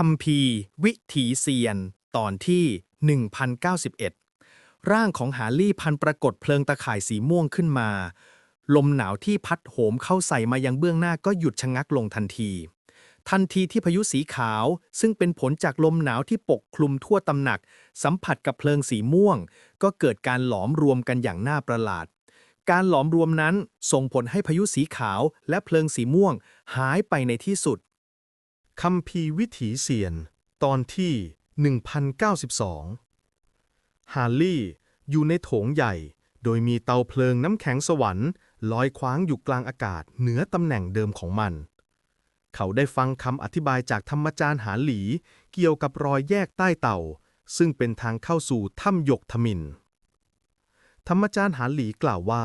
คัมภีวิถีเซียน ตอนที่ 1091 ร่างของหาลี่พันปรากฏเพลิงตะข่ายสีม่วงขึ้นมา ลมหนาวที่พัดโหมเข้าใส่มายังเบื้องหน้าก็หยุดชะงักลงทันที ทันทีที่พายุสีขาว ซึ่งเป็นผลจากลมหนาวที่ปกคลุมทั่วตำหนัก สัมผัสกับเพลิงสีม่วง ก็เกิดการหลอมรวมกันอย่างน่าประหลาดการหลอมรวมนั้นส่งผลให้พายุสีขาวและเพลิงสีม่วงหายไปในที่สุด คัมภีวิถีเซียน ตอนที่ 1092 ฮาร์ลี่อยู่ในโถงใหญ่ โดยมีเตาเพลิงน้ำแข็งสวรรค์ลอยคว้างอยู่กลางอากาศเหนือตำแหน่งเดิมของมัน เขาได้ฟังคำอธิบายจากธรรมจารย์หาหลี เกี่ยวกับรอยแยกใต้เต่า ซึ่งเป็นทางเข้าสู่ถ้ำหยกทมิน ธรรมจารย์หาหลีกล่าวว่า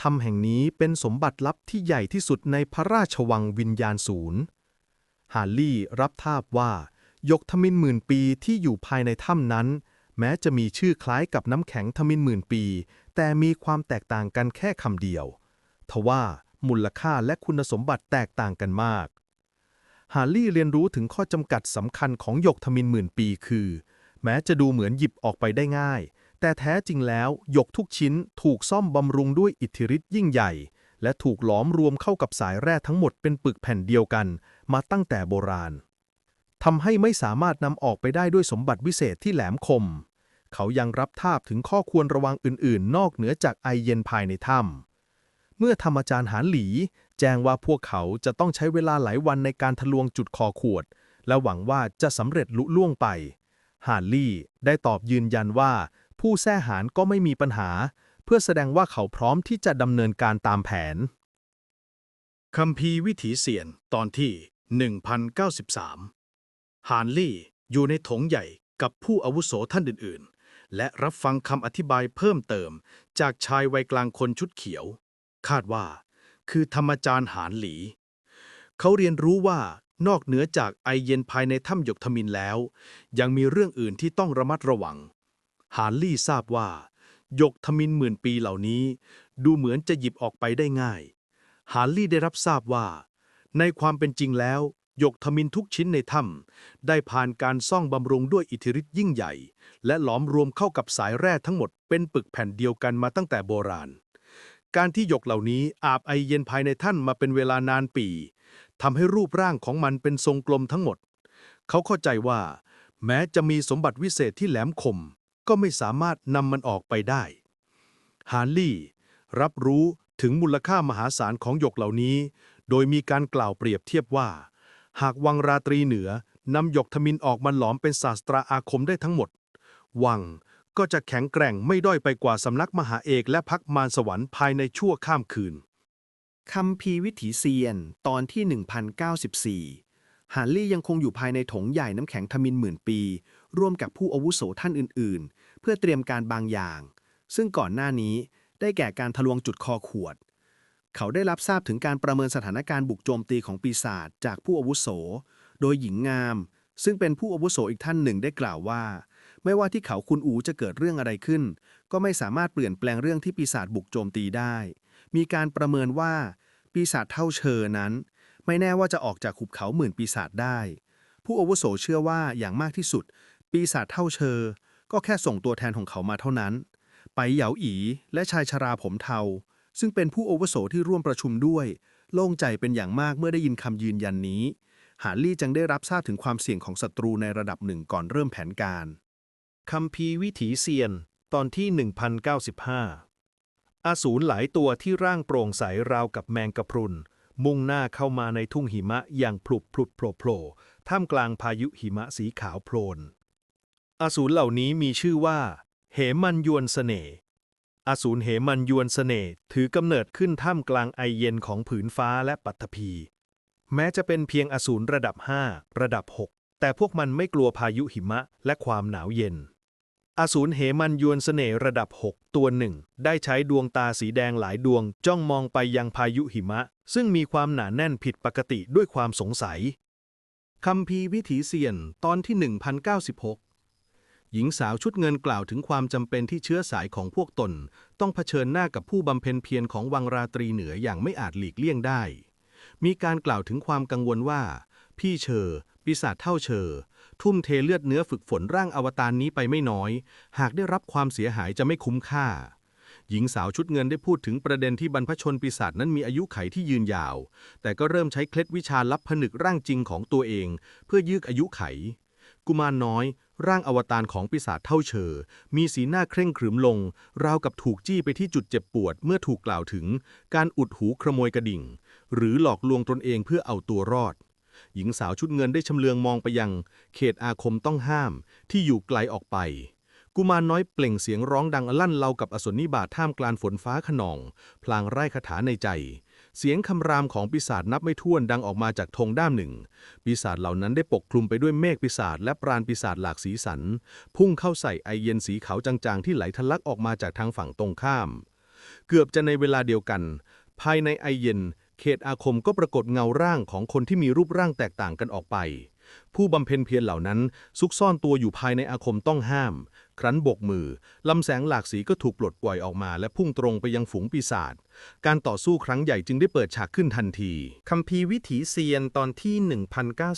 ถ้ำแห่งนี้เป็นสมบัติลับที่ใหญ่ที่สุดในพระราชวังวิญญาณศูนย์ ฮาร์ลี่รับทราบว่ายกทมินหมื่นปีที่อยู่ภายในถ้ำนั้น แม้จะมีชื่อคล้ายกับน้ำแข็งทมินหมื่นปี แต่มีความแตกต่างกันแค่คำเดียว ทว่ามูลค่าและคุณสมบัติแตกต่างกันมาก ฮาร์ลี่เรียนรู้ถึงข้อจำกัดสำคัญของหยกทมินหมื่นปีคือ แม้จะดูเหมือนหยิบออกไปได้ง่าย แต่แท้จริงแล้วหยกทุกชิ้นถูกซ่อมบำรุงด้วยอิทธิฤทธิ์ยิ่งใหญ่ และถูกหลอมรวมเข้ากับสายแร่ทั้งหมดเป็นปึกแผ่นเดียวกัน มาตั้งแต่โบราณทำให้ไม่สามารถนำออกไปได้ด้วยสมบัติวิเศษที่แหลมคม เขายังรับทราบถึงข้อควรระวังอื่น ๆ นอกเหนือจากไอเย็นภายในถ้ำเมื่อธรรมจารย์หานหลี แจ้งว่าพวกเขาจะต้องใช้เวลาหลายวันในการทะลวงจุดคอขวด และหวังว่าจะสำเร็จลุล่วงไปฮานลี่ได้ตอบยืนยันว่า ผู้แท้หารก็ไม่มีปัญหา เพื่อแสดงว่าเขาพร้อมที่จะดำเนินการตามแผนคัมภีร์วิถีเสียนตอนที่ 1093 ฮานลี่อยู่ในถงใหญ่กับผู้อาวุโสท่านอื่น ๆ และรับฟังคำอธิบายเพิ่มเติม จากชายวัยกลางคนชุดเขียว คาดว่า คือธรรมจารย์หานหลี เขาเรียนรู้ว่านอกเหนือจากไอเย็นภายในถ้ำหยกทมินแล้ว ยังมีเรื่องอื่นที่ต้องระมัดระวังฮานลี่ทราบว่าหยกทมินหมื่นปีเหล่านี้ ดูเหมือนจะหยิบออกไปได้ง่ายฮาร์ลี่ได้รับทราบว่า ในความเป็นจริงแล้วหยกทมินทุกชิ้นในถ้ำได้ผ่านการซ่องบำรุงด้วยอิทธิฤทธิ์ยิ่งใหญ่ และหลอมรวมเข้ากับสายแร่ทั้งหมดเป็นปึกแผ่นเดียวกันมาตั้งแต่โบราณ การที่หยกเหล่านี้อาบไอเย็นภายในท่านมาเป็นเวลานานปีทำให้รูปร่างของมันเป็นทรงกลมทั้งหมด เขาเข้าใจว่า แม้จะมีสมบัติวิเศษที่แหลมคม ก็ไม่สามารถนำมันออกไปได้ฮาร์ลี่ รับรู้ถึงมูลค่ามหาศาลของหยกเหล่านี้ โดยมีการกล่าวเปรียบเทียบว่า หากวังราตรีเหนือนำหยกทมินออกมาหลอมเป็นศาสตราอาคมได้ทั้งหมด วังก็จะแข็งแกร่งไม่ด้อยไปกว่าสำนักมหาเอกและพักมารสวรรค์ภายในชั่วข้ามคืนคัมภีวิถีเซียน ตอนที่ 1094ฮาร์ลี่ยังคงอยู่ภายในถงใหญ่น้ำแข็งทมินหมื่นปี ร่วมกับผู้อาวุโสท่านอื่น ๆ เพื่อเตรียมการบางอย่าง ซึ่งก่อนหน้านี้ได้แก่การทะลวงจุดคอขวด เขาได้รับทราบถึงการประเมินสถานการณ์บุกโจมตีของปีศาจจากผู้อาวุโส โดยหญิงงาม ซึ่งเป็นผู้อาวุโสอีกท่านหนึ่งได้กล่าวว่า ไม่ว่าที่เขาคุณอูจะเกิดเรื่องอะไรขึ้น ก็ไม่สามารถเปลี่ยนแปลงเรื่องที่ปีศาจบุกโจมตีได้ มีการประเมินว่าปีศาจเท่าเชอนั้น ไม่แน่ว่าจะออกจากหุบเขาหมื่นปีศาจได้ ผู้อาวุโสเชื่อว่าอย่างมากที่สุด ปีศาจเท่าเชอ ก็แค่ส่งตัวแทนของเขามาเท่านั้น ไปเหยาอีและชายชราผมเทา ซึ่งเป็นผู้โอาวุโสที่ร่วมประชุมด้วย โล่งใจเป็นอย่างมากเมื่อได้ยินคำยืนยันนี้ หาลี่จึงได้รับทราบถึงความเสี่ยงของศัตรูในระดับหนึ่งก่อนเริ่มแผนการคัมภีวิถีเซียน ตอนที่ 1095 อาสูรหลายตัวที่ร่างโปร่งใสราวกับแมงกะพรุน มุ่งหน้าเข้ามาในทุ่งหิมะอย่างพลุบพลุบโผล่โผล่ท่ามกลางพายุหิมะสีขาวโพลนอสูรเหล่านี้มีชื่อว่า เหมันยวนเสน่ห์ อสูรเหมันยวนเสน่ห์ถือกำเนิดขึ้นท่ามกลางไอเย็นของผืนฟ้าและปัตภีแม้จะเป็นเพียงอสูรระดับ 5 ระดับ 6 แต่พวกมันไม่กลัวพายุหิมะและความหนาวเย็น อสูรเหมันยวนเสน่ห์ระดับ 6 ตัวหนึ่ง ได้ใช้ดวงตาสีแดงหลายดวงจ้องมองไปยังพายุหิมะ ซึ่งมีความหนาแน่นผิดปกติด้วยความสงสัยคัมภีร์วิถีเซียนตอนที่ 1096 หญิงสาวชุดเงินกล่าวถึงความจำเป็นที่เชื้อสายของพวกตน ต้องเผชิญหน้ากับผู้บำเพ็ญเพียรของวังราตรีเหนืออย่างไม่อาจหลีกเลี่ยงได้ มีการกล่าวถึงความกังวลว่า พี่เชอ ปีศาจเท่าเชอ ทุ่มเทเลือดเนื้อฝึกฝนร่างอวตารนี้ไปไม่น้อย หากได้รับความเสียหายจะไม่คุ้มค่า หญิงสาวชุดเงินได้พูดถึงประเด็นที่บรรพชนปีศาจนั้นมีอายุไขที่ยืนยาว แต่ก็เริ่มใช้เคล็ดวิชาลับผนึกร่างจริงของตัวเอง เพื่อยืดอายุไข กุมารน้อย ร่างอวตารของปีศาจเท่าเชอ มีสีหน้าเคร่งขรึมลง ราวกับถูกจี้ไปที่จุดเจ็บปวดเมื่อถูกกล่าวถึง การอุดหูขโมยกระดิ่ง หรือหลอกลวงตนเองเพื่อเอาตัวรอด หญิงสาวชุดเงินได้ชำเลืองมองไปยัง เขตอาคมต้องห้ามที่อยู่ไกลออกไป กุมารน้อยเปล่งเสียงร้องดังลั่นเล่ากับอสนนิบาท่ามกลางฝนฟ้าขนอง พลางไร้คาถาในใจ เสียงคำรามของปีศาจนับไม่ถ้วนดังออกมาจากธงด้ามหนึ่ง ปีศาจเหล่านั้นได้ปกคลุมไปด้วยเมฆปีศาจและปราณปีศาจหลากสีสัน พุ่งเข้าใส่ไอเย็นสีขาวจางๆ ที่ไหลทะลักออกมาจากทางฝั่งตรงข้าม เกือบจะในเวลาเดียวกัน ภายในไอเย็น เขตอาคมก็ปรากฏเงาร่างของคนที่มีรูปร่างแตกต่างกันออกไป ผู้บำเพ็ญเพียรเหล่านั้นซุกซ่อนตัวอยู่ภายในอาคมต้องห้าม ครั้นบกมือ ลำแสงหลากสีก็ถูกปลดปล่อยออกมา และพุ่งตรงไปยังฝูงปีศาจ การต่อสู้ครั้งใหญ่จึงได้เปิดฉากขึ้นทันที คัมภีร์วิถีเซียนตอนที่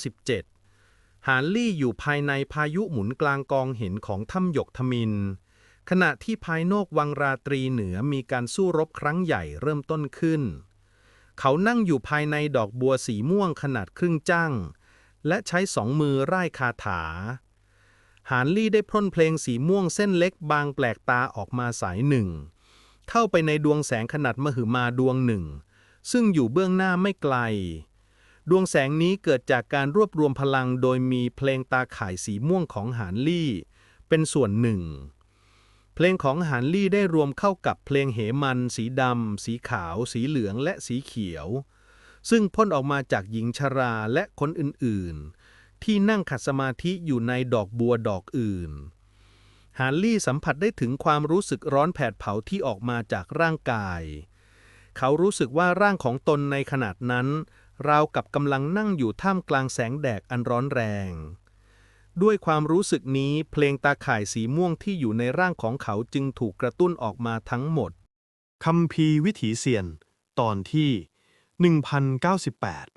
1097 หานลี่อยู่ภายในพายุหมุนกลางกองเห็นของถ้ำหยกทมิน ขณะที่ภายนอกวังราตรีเหนือมีการสู้รบครั้งใหญ่เริ่มต้นขึ้น เขานั่งอยู่ภายในดอกบัวสีม่วงขนาดครึ่งจ้างและใช้สองมือไร่ายคาถา หานลี่ได้พร่นเพลงสีม่วงเส้นเล็กบางแปลกตาออกมาสายหนึ่ง เข้าไปในดวงแสงขนาดมหึมาดวงหนึ่ง ซึ่งอยู่เบื้องหน้าไม่ไกล ดวงแสงนี้เกิดจากการรวบรวมพลังโดยมีเพลงตาข่ายสีม่วงของหานลี่ เป็นส่วนหนึ่ง เพลงของหานลี่ได้รวมเข้ากับเพลงเหมัน สีดำสีขาว สีเหลืองและสีเขียว ซึ่งพ่นออกมาจากหญิงชราและคนอื่นๆ ที่นั่งขัดสมาธิอยู่ในดอกบัวดอกอื่น ฮาร์ลี่สัมผัสได้ถึงความรู้สึกร้อนแผดเผาที่ออกมาจากร่างกาย เขารู้สึกว่าร่างของตนในขณะนั้น ราวกับกำลังนั่งอยู่ท่ามกลางแสงแดดอันร้อนแรง ด้วยความรู้สึกนี้เพลงตาข่ายสีม่วงที่อยู่ในร่างของเขาจึงถูกกระตุ้นออกมาทั้งหมดคัมภีวิถีเซียน ตอนที่ 1098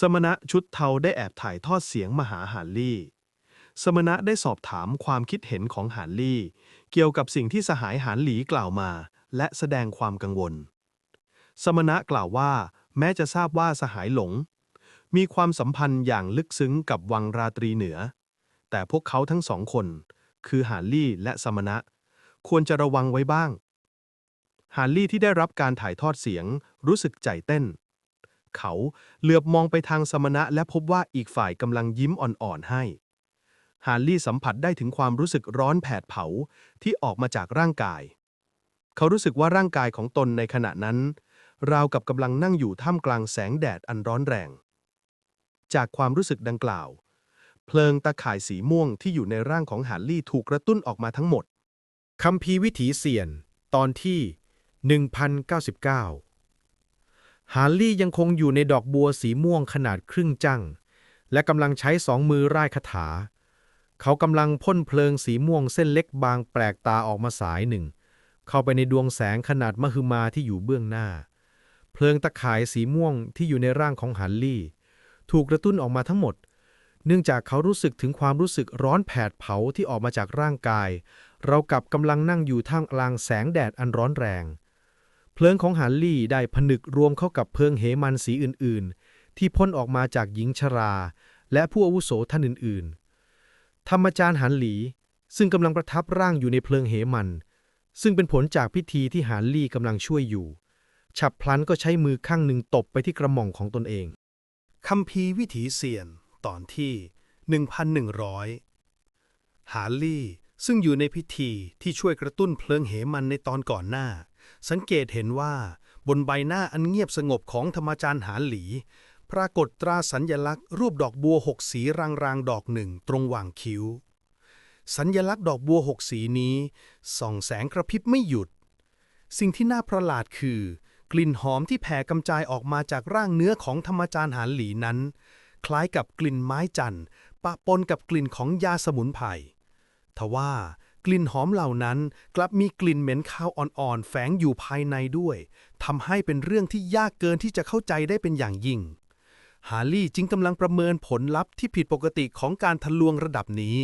สมณะชุดเทาได้แอบถ่ายทอดเสียงมาหาหานลี่ สมณะได้สอบถามความคิดเห็นของหานลี่ เกี่ยวกับสิ่งที่สหายหานหลีกล่าวมา และแสดงความกังวล สมณะกล่าวว่า แม้จะทราบว่าสหายหลง มีความสัมพันธ์อย่างลึกซึ้งกับวังราตรีเหนือ แต่พวกเขาทั้งสองคน คือหานลี่และสมณะ ควรจะระวังไว้บ้างฮาร์ลี่ที่ได้รับการถ่ายทอดเสียงรู้สึกใจเต้น เขา เหลือบมองไปทางสมณะและพบว่าอีกฝ่ายกำลังยิ้มอ่อนๆให้ ฮาร์ลี่สัมผัสได้ถึงความรู้สึกร้อนแผดเผาที่ออกมาจากร่างกาย เขารู้สึกว่าร่างกายของตนในขณะนั้น ราวกับกำลังนั่งอยู่ท่ามกลางแสงแดดอันร้อนแรง จากความรู้สึกดังกล่าว เพลิงตาข่ายสีม่วงที่อยู่ในร่างของฮาร์ลี่ถูกกระตุ้นออกมาทั้งหมดคัมภีวิถีเซียน ตอนที่ 1099 ฮาร์ลี่ยังคงอยู่ในดอกบัวสีม่วงขนาดครึ่งจัง และกำลังใช้สองมือร่ายคาถา เขากำลังพ่นเพลิงสีม่วงเส้นเล็กบางแปลกตาออกมาสายหนึ่ง เข้าไปในดวงแสงขนาดมหึมาที่อยู่เบื้องหน้า เพลิงตะข่ายสีม่วงที่อยู่ในร่างของฮาร์ลี่ ถูกกระตุ้นออกมาทั้งหมด เนื่องจากเขารู้สึกถึงความรู้สึกร้อนแผดเผาที่ออกมาจากร่างกาย เรากับกำลังนั่งอยู่ท่ามกลางแสงแดดอันร้อนแรง เพลิงของฮันลี่ได้ผนึกรวมเข้ากับเพลิงเหมันสีอื่นๆ ที่พ่นออกมาจากหญิงชรา และผู้อาวุโสท่านอื่นๆ ธรรมจารย์หันหลี ซึ่งกำลังประทับร่างอยู่ในเพลิงเหมัน ซึ่งเป็นผลจากพิธีที่ฮันลี่กำลังช่วยอยู่ ฉับพลันก็ใช้มือข้างหนึ่งตบไปที่กระหม่อมของตนเองคัมภีวิถีเซียนตอนที่ 1100ฮาร์ลี่ซึ่งอยู่ในพิธีที่ช่วยกระตุ้นเพลิงเหมันในตอนก่อนหน้า สังเกตเห็นว่า บนใบหน้าอันเงียบสงบของธรรมจารย์หาหลี ปรากฏตราสัญญลักษณ์รูปดอกบัวหกสีรางๆดอกหนึ่งตรงหว่างคิ้ว สัญญลักษณ์ดอกบัวหกสีนี้ส่องแสงกระพริบไม่หยุด สิ่งที่น่าประหลาดคือ กลิ่นหอมที่แผ่กำจายออกมาจากร่างเนื้อของธรรมจารย์หาหลีนั้น คล้ายกับกลิ่นไม้จันทร์ปะปนกับกลิ่นของยาสมุนไพรทว่า กลิ่นหอมเหล่านั้นกลับมีกลิ่นเหม็นคาวอ่อนๆ แฝงอยู่ภายในด้วย ทำให้เป็นเรื่องที่ยากเกินที่จะเข้าใจได้เป็นอย่างยิ่ง ฮาร์ลี่จึงกำลังประเมินผลลัพธ์ที่ผิดปกติของการทะลวงระดับนี้